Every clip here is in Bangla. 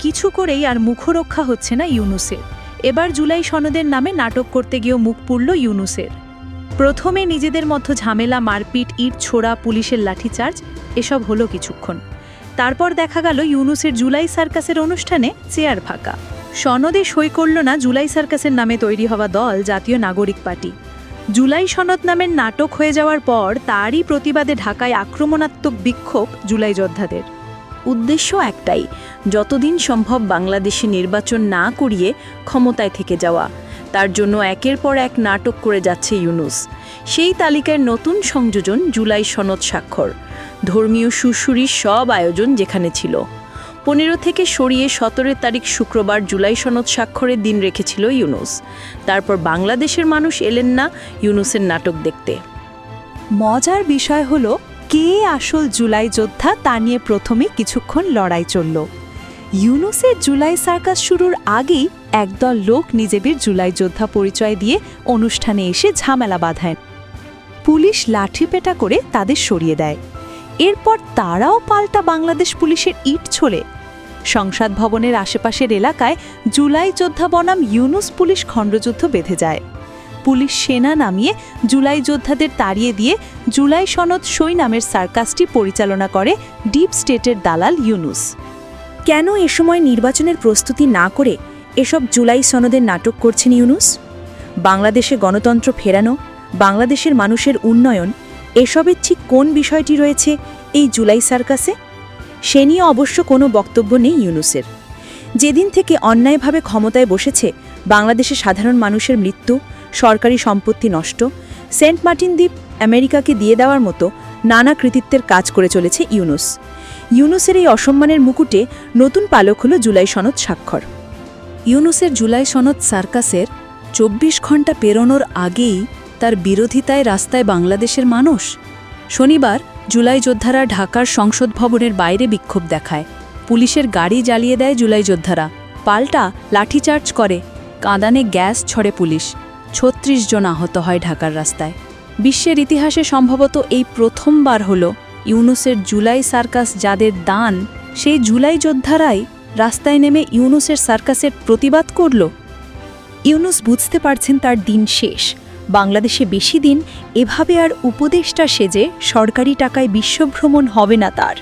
কিছু করেই আর মুখরক্ষা হচ্ছে না ইউনুসের। এবার জুলাই সনদের নামে নাটক করতে গিয়েও মুখ পুড়ল ইউনুসের। প্রথমে নিজেদের মধ্যে ঝামেলা, মারপিট, ইট ছোড়া, পুলিশের লাঠিচার্জ, এসব হলো কিছুক্ষণ। তারপর দেখা গেল ইউনুসের জুলাই সার্কাসের অনুষ্ঠানে চেয়ার ফাঁকা। সনদে সই করল না জুলাই সার্কাসের নামে তৈরি হওয়া দল, জাতীয় নাগরিক পার্টি। জুলাই সনদ নামের নাটক হয়ে যাওয়ার পর তারই প্রতিবাদে ঢাকায় আক্রমণাত্মক বিক্ষোভ জুলাই যোদ্ধাদের। উদ্দেশ্য একটাই, যতদিন সম্ভব বাংলাদেশে নির্বাচন না করিয়ে ক্ষমতায় থেকে যাওয়া। তার জন্য একের পর এক নাটক করে যাচ্ছে ইউনুস। সেই তালিকায় নতুন সংযোজন জুলাই সনদ স্বাক্ষর। ধর্মীয় সুশুরির সব আয়োজন যেখানে ছিল। পনেরো থেকে সরিয়ে সতেরো তারিখ শুক্রবার জুলাই সনদ স্বাক্ষরের দিন রেখেছিল ইউনুস। তারপর বাংলাদেশের মানুষ এলেন না ইউনুসের নাটক দেখতে। মজার বিষয় হলো কে আসল জুলাই যোদ্ধা তা নিয়ে প্রথমে কিছুক্ষণ লড়াই চলল। ইউনুসের জুলাই সার্কাস শুরুর আগেই একদল লোক নিজেদের জুলাই যোদ্ধা পরিচয় দিয়ে অনুষ্ঠানে এসে ঝামেলা বাঁধায়। পুলিশ লাঠিপেটা করে তাদের সরিয়ে দেয়। এরপর তারাও পাল্টা বাংলাদেশ পুলিশের ইট ছোলে। সংসদ ভবনের আশেপাশের এলাকায় জুলাই যোদ্ধা বনাম ইউনুস পুলিশ খণ্ডযুদ্ধ বেঁধে যায়। পুলিশ সেনা নামিয়ে জুলাই যোদ্ধাদের তাড়িয়ে দিয়ে জুলাই সনদ সই নামের সার্কাসটি পরিচালনা করে ডিপ স্টেটের দালাল ইউনুস। কেন এ সময় নির্বাচনের প্রস্তুতি না করে এসব জুলাই সনদের নাটক করছেন ইউনুস? বাংলাদেশে গণতন্ত্র ফেরানো, বাংলাদেশের মানুষের উন্নয়ন, এসবের ঠিক কোন বিষয়টি রয়েছে এই জুলাই সার্কাসে? সে নিয়ে অবশ্য কোনো বক্তব্য নেই ইউনুসের। যেদিন থেকে অন্যায়ভাবে ক্ষমতায় বসেছে বাংলাদেশে সাধারণ মানুষের মৃত্যু সরকারি সম্পত্তি নষ্ট, সেন্ট মার্টিন দ্বীপ আমেরিকাকে দিয়ে দেওয়ার মতো নানা কৃতিত্বের কাজ করে চলেছে ইউনুস। ইউনুসের এই অসম্মানের মুকুটে নতুন পালক হল জুলাই সনদ স্বাক্ষর। ইউনুসের জুলাই সনদ সার্কাসের চব্বিশ ঘণ্টা পেরোনোর আগেই তার বিরোধিতায় রাস্তায় বাংলাদেশের মানুষ। শনিবার জুলাই যোদ্ধারা ঢাকার সংসদ ভবনের বাইরে বিক্ষোভ দেখায়। পুলিশের গাড়ি জ্বালিয়ে দেয় জুলাই যোদ্ধারা। পাল্টা লাঠিচার্জ করে, কাঁদানে গ্যাস ছড়ে পুলিশ। ছত্রিশ জন আহত হয় ঢাকার রাস্তায়। বিশ্বের ইতিহাসে সম্ভবত এই প্রথমবার হল ইউনুসের জুলাই সার্কাস যাদের দান, সেই জুলাই যোদ্ধারাই রাস্তায় নেমে ইউনুসের সার্কাসের প্রতিবাদ করল। ইউনুস বুঝতে পারছেন তার দিন শেষ। বাংলাদেশে বেশি দিন এভাবে আর উপদেষ্টা সেজে সরকারি টাকায় বিশ্বভ্রমণ হবে না তার।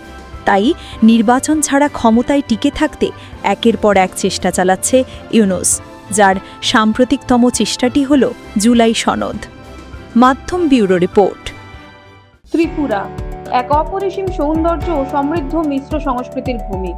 তাই নির্বাচন ছাড়া ক্ষমতায় টিকে থাকতে একের পর এক চেষ্টা চালাচ্ছে ইউনুস। যার সাম্প্রতিকতম চেষ্টাটি হল জুলাই সনদ। মাধ্যম ব্যুরো রিপোর্ট। ত্রিপুরা, এক অপরিসীম সৌন্দর্য ও সমৃদ্ধ মিশ্র সংস্কৃতির ভূমি।